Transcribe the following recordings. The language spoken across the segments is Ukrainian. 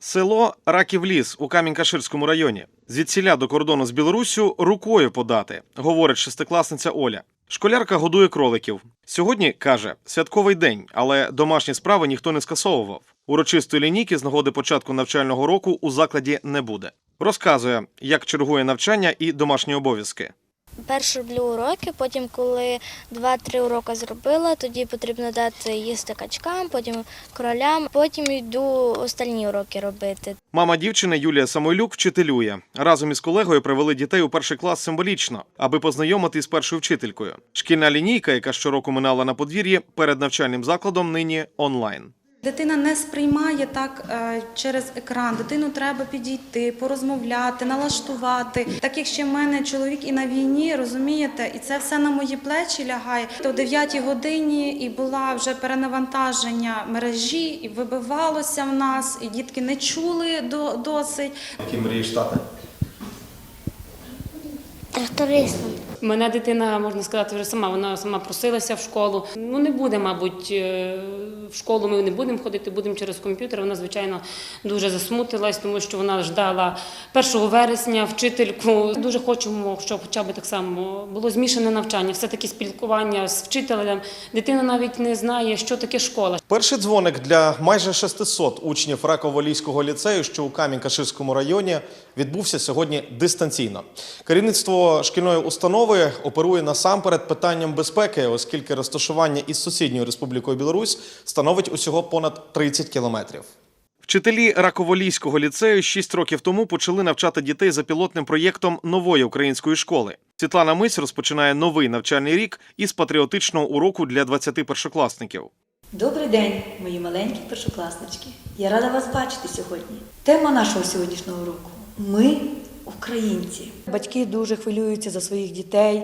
Село Раківліс у Камінь-Каширському районі. Звідсіля до кордону з Білоруссю рукою подати, говорить шестикласниця Оля. Школярка годує кроликів. Сьогодні каже святковий день, але домашні справи ніхто не скасовував. Урочистої лінійки з нагоди початку навчального року у закладі не буде. Розказує, як чергує навчання і домашні обов'язки. Перше роблю уроки, потім, коли 2-3 уроки зробила, тоді потрібно дати їсти качкам, потім кролям, потім йду остальні уроки робити. Мама дівчини Юлія Самойлюк вчителює. Разом із колегою привели дітей у перший клас символічно, аби познайомити з першою вчителькою. Шкільна лінійка, яка щороку минала на подвір'ї, перед навчальним закладом нині онлайн. Дитина не сприймає так е, через екран. Дитину треба підійти, порозмовляти, налаштувати. Так як ще в мене чоловік і на війні, розумієте, і це все на мої плечі лягає. То о 9 годині і була вже перенавантаження мережі, і вибивалося в нас, і дітки не чули до, досить. Які мрії штати? Трактористом. Мене дитина, можна сказати, вже сама вона сама просилася в школу. Ну не буде, мабуть, е, в школу ми не будемо ходити, будемо через комп'ютер. Вона, звичайно, дуже засмутилась, тому що вона ждала 1 вересня вчительку. Дуже хочемо, щоб хоча б так само було змішане навчання, все-таки спілкування з вчителем. Дитина навіть не знає, що таке школа. Перший дзвоник для майже 600 учнів Раково-Ліського ліцею, що у Камінь-Каширському районі, відбувся сьогодні дистанційно. Керівництво шкільної установи оперує насамперед питанням безпеки, оскільки розташування із сусідньою республікою Білорусь становить усього понад 30 кілометрів. Вчителі Раковолійського ліцею 6 років тому почали навчати дітей за пілотним проєктом нової української школи. Світлана Мись розпочинає новий навчальний рік із патріотичного уроку для 20 першокласників. Добрий день, мої маленькі першокласнички. Я рада вас бачити сьогодні. Тема нашого сьогоднішнього уроку Ми українці. Батьки дуже хвилюються за своїх дітей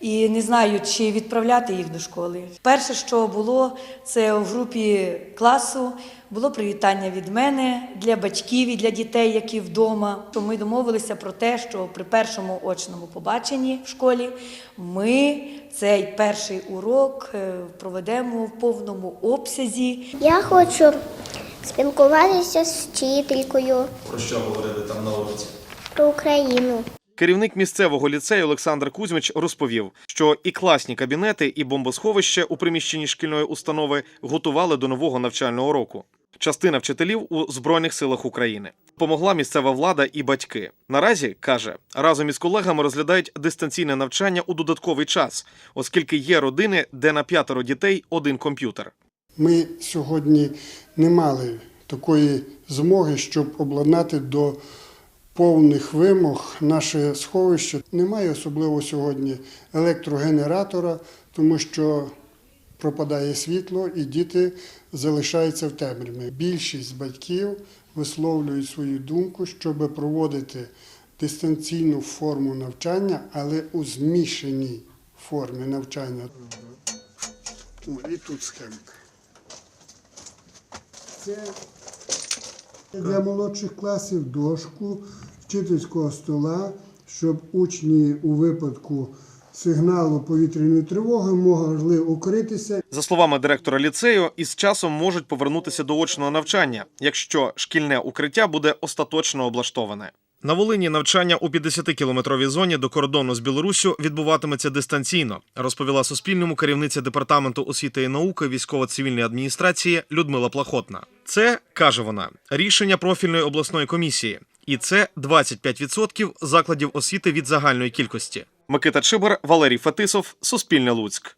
і не знають, чи відправляти їх до школи. Перше, що було, це у групі класу було привітання від мене для батьків і для дітей, які вдома. То Ми домовилися про те, що при першому очному побаченні в школі ми цей перший урок е, проведемо в повному обсязі. Я хочу спілкуватися з вчителькою Про що говорили там на уроці? Про Україну. Керівник місцевого ліцею Олександр Кузьмич розповів, що і класні кабінети, і бомбосховище у приміщенні шкільної установи готували до нового навчального року. Частина вчителів у Збройних силах України помогла місцева влада і батьки. Наразі каже, разом із колегами розглядають дистанційне навчання у додатковий час, оскільки є родини, де на п'ятеро дітей один комп'ютер. Ми сьогодні не мали такої змоги, щоб обладнати до повних вимог наше сховище. Немає особливо сьогодні електрогенератора, тому що пропадає світло і діти залишаються в темряві. Більшість батьків висловлюють свою думку, щоб проводити дистанційну форму навчання, але у змішаній формі навчання. І тут схемка. Це для молодших класів дошку вчительського стола, щоб учні у випадку сигналу повітряної тривоги могли укритися За словами директора ліцею, із часом можуть повернутися до очного навчання, якщо шкільне укриття буде остаточно облаштоване. На Волині навчання у 50-кілометровій зоні до кордону з Білоруссю відбуватиметься дистанційно, розповіла Суспільному керівниця департаменту освіти і науки військово-цивільної адміністрації Людмила Плахотна. Це каже вона рішення профільної обласної комісії, і це 25% закладів освіти від загальної кількості. Микита Чибар, Валерій Фетисов, Суспільне Луцьк.